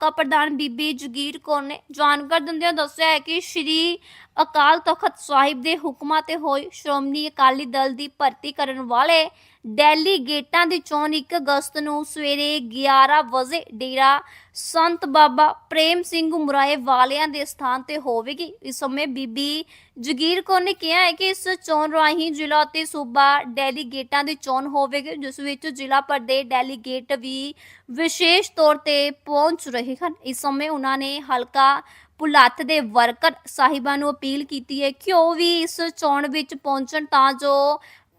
ਸਾਬਕਾ ਪ੍ਰਧਾਨ ਬੀਬੀ ਜਗੀਰ ਕੌਰ ਨੇ ਜਾਣਕਾਰੀ ਦਿੰਦਿਆਂ ਦੱਸਿਆ ਹੈ ਕਿ ਸ਼੍ਰੀ ਅਕਾਲ ਤਖਤ ਸਾਹਿਬ ਦੇ ਹੁਕਮਾਂ ਤੇ ਹੋਈ ਸ਼੍ਰੋਮਣੀ ਅਕਾਲੀ ਦਲ ਦੀ ਭਰਤੀ ਕਰਨ ਵਾਲੇ ਡੈਲੀਗੇਟਾਂ ਦੀ ਚੋਣ 1 ਅਗਸਤ ਨੂੰ ਸਵੇਰੇ 11 ਵਜੇ ਡੇਰਾ ਸੰਤ ਬਾਬਾ ਪ੍ਰੇਮ ਸਿੰਘ ਮੁਰਾਏ ਵਾਲਿਆਂ ਦੇ ਸਥਾਨ ਤੇ ਹੋਵੇਗੀ। ਇਸ ਸਮੇਂ ਬੀਬੀ ਜਗੀਰ ਕੌਰ ਨੇ ਕਿਹਾ ਹੈ ਕਿ ਇਸ ਚੋਣ ਰਾਹੀਂ ਜ਼ਿਲ੍ਹਾ ਅਤੇ ਸੂਬਾ ਡੈਲੀਗੇਟਾਂ ਦੀ ਚੋਣ ਹੋਵੇਗੀ, ਜਿਸ ਵਿੱਚ ਜ਼ਿਲ੍ਹਾ ਭਰ ਦੇ ਡੈਲੀਗੇਟ ਵੀ ਵਿਸ਼ੇਸ਼ ਤੌਰ ਤੇ ਪਹੁੰਚ ਰਹੇ ਹਨ। ਇਸ ਸਮੇਂ ਉਹਨਾਂ ਨੇ ਹਲਕਾ ਪੁਲੱਥ ਦੇ ਵਰਕਰ ਸਾਹਿਬਾਂ ਨੂੰ ਅਪੀਲ ਕੀਤੀ ਹੈ ਕਿ ਉਹ ਵੀ ਇਸ ਚੋਣ ਵਿੱਚ ਪਹੁੰਚਣ ਤਾਂ ਜੋ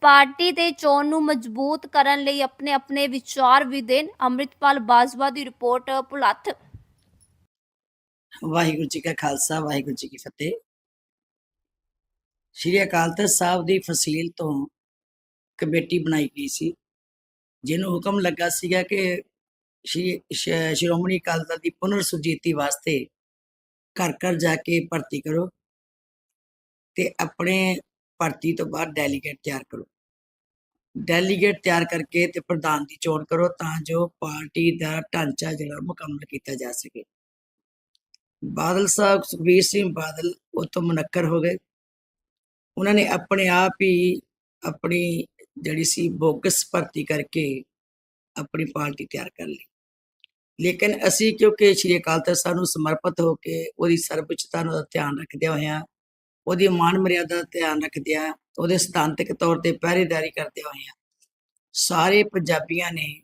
ਪਾਰਟੀ ਦੇ ਚੋਣ ਨੂੰ ਮਜ਼ਬੂਤ ਕਰਨ ਲਈ ਆਪਣੇ ਆਪਣੇ ਵਿਚਾਰ ਵੀ ਦੇਣ ਅੰਮ੍ਰਿਤਪਾਲ ਬਾਜਵਾ ਦੀ ਰਿਪੋਰਟ ਪੁਲੱਥ। ਵਾਹਿਗੁਰੂ ਜੀ ਕਾ ਖਾਲਸਾ, ਵਾਹਿਗੁਰੂ ਜੀ ਕੀ ਫਤਿਹ। ਸ਼੍ਰੀ ਅਕਾਲ ਤਖਤ ਸਾਹਿਬ ਦੀ ਫਸੀਲ ਤੋਂ ਕਮੇਟੀ ਬਣਾਈ ਗਈ ਸੀ, ਜਿਹਨੂੰ ਹੁਕਮ ਲੱਗਾ ਸੀਗਾ ਕਿ ਸ਼੍ਰੋਮਣੀ ਅਕਾਲੀ ਦਲ ਦੀ ਪੁਨਰ ਸੁਜੀਤੀ ਵਾਸਤੇ ਘਰ ਘਰ ਜਾ ਕੇ ਭਰਤੀ ਕਰੋ ਤੇ ਆਪਣੇ ਭਰਤੀ ਤੋਂ ਬਾਅਦ ਡੈਲੀਗੇਟ ਤਿਆਰ ਕਰੋ। ਡੈਲੀਗੇਟ ਤਿਆਰ ਕਰਕੇ ਤੇ ਪ੍ਰਧਾਨ ਦੀ ਚੋਣ ਕਰੋ ਤਾਂ ਜੋ ਪਾਰਟੀ ਦਾ ਢਾਂਚਾ ਜਿਹੜਾ ਮੁਕੰਮਲ ਕੀਤਾ ਜਾ ਸਕੇ। ਬਾਦਲ ਸਾਹਿਬ ਸੁਖਬੀਰ ਸਿੰਘ ਬਾਦਲ ਉਹ ਤੋਂ ਮੁਨੱਕਰ ਹੋ ਗਏ। ਉਹਨਾਂ ਨੇ ਆਪਣੇ ਆਪ ਹੀ ਆਪਣੀ ਜਿਹੜੀ ਸੀ ਬੋਗਸ ਭਰਤੀ ਕਰਕੇ ਆਪਣੀ ਪਾਰਟੀ ਤਿਆਰ ਕਰ ਲਈ। ਲੇਕਿਨ ਅਸੀਂ ਕਿਉਂਕਿ ਸ਼੍ਰੀ ਅਕਾਲ ਤਖਤ ਸਾਹਿਬ ਨੂੰ ਸਮਰਪਿਤ ਹੋ ਕੇ ਉਹਦੀ ਸਰਵਉੱਚਤਾ ਨੂੰ ਧਿਆਨ ਰੱਖਦਿਆਂ ਹੋਇਆਂ ਉਹਦੀ ਮਾਨ ਮਰਿਆਦਾ ਦਾ ਧਿਆਨ ਰੱਖਦਿਆਂ ਉਹਦੇ ਸਿਧਾਂਤਕ ਤੌਰ ਤੇ ਪਹਿਰੇਦਾਰੀ ਕਰਦੇ ਹੋਇਆਂ ਸਾਰੇ ਪੰਜਾਬੀਆਂ ਨੇ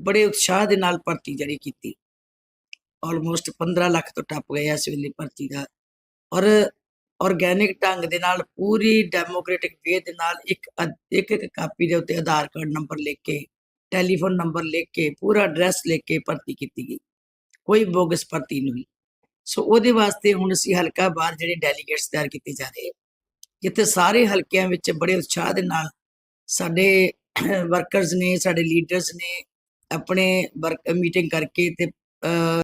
ਬੜੇ ਉਤਸ਼ਾਹ ਦੇ ਨਾਲ ਭਰਤੀ ਜਿਹੜੀ ਕੀਤੀ। ਆਲਮੋਸਟ 15 ਲੱਖ ਤੋਂ ਟੱਪ ਗਏ ਇਸ ਵੇਲੇ ਭਰਤੀ ਦਾ। ਔਰ ਆਰਗੈਨਿਕ ਢੰਗ ਦੇ ਨਾਲ ਪੂਰੀ ਡੈਮੋਕ੍ਰੈਟਿਕ ਵੇ ਦੇ ਨਾਲ ਇੱਕ ਇੱਕ ਇੱਕ ਕਾਪੀ ਦੇ ਉੱਤੇ ਆਧਾਰ ਕਾਰਡ ਨੰਬਰ ਲਿਖ ਕੇ ਟੈਲੀਫੋਨ ਨੰਬਰ ਲਿਖ ਕੇ, ਪੂਰਾ ਐਡਰੈਸ ਲਿਖ ਕੇ ਭਰਤੀ ਕੀਤੀ ਗਈ। ਕੋਈ ਬੋਗਸ ਭਰਤੀ ਨਹੀਂ ਹੋਈ। ਸੋ ਉਹਦੇ ਵਾਸਤੇ ਹੁਣ ਅਸੀਂ ਹਲਕਾ ਬਾਹਰ ਜਿਹੜੇ ਡੈਲੀਗੇਟਸ ਤਿਆਰ ਕੀਤੇ ਜਾ ਰਹੇ ਜਿੱਥੇ ਸਾਰੇ ਹਲਕਿਆਂ ਵਿੱਚ ਬੜੇ ਉਤਸ਼ਾਹ ਦੇ ਨਾਲ ਸਾਡੇ ਵਰਕਰਸ ਨੇ ਸਾਡੇ ਲੀਡਰਸ ਨੇ ਆਪਣੇ ਵਰਕ ਮੀਟਿੰਗ ਕਰਕੇ ਤੇ ਅਹ,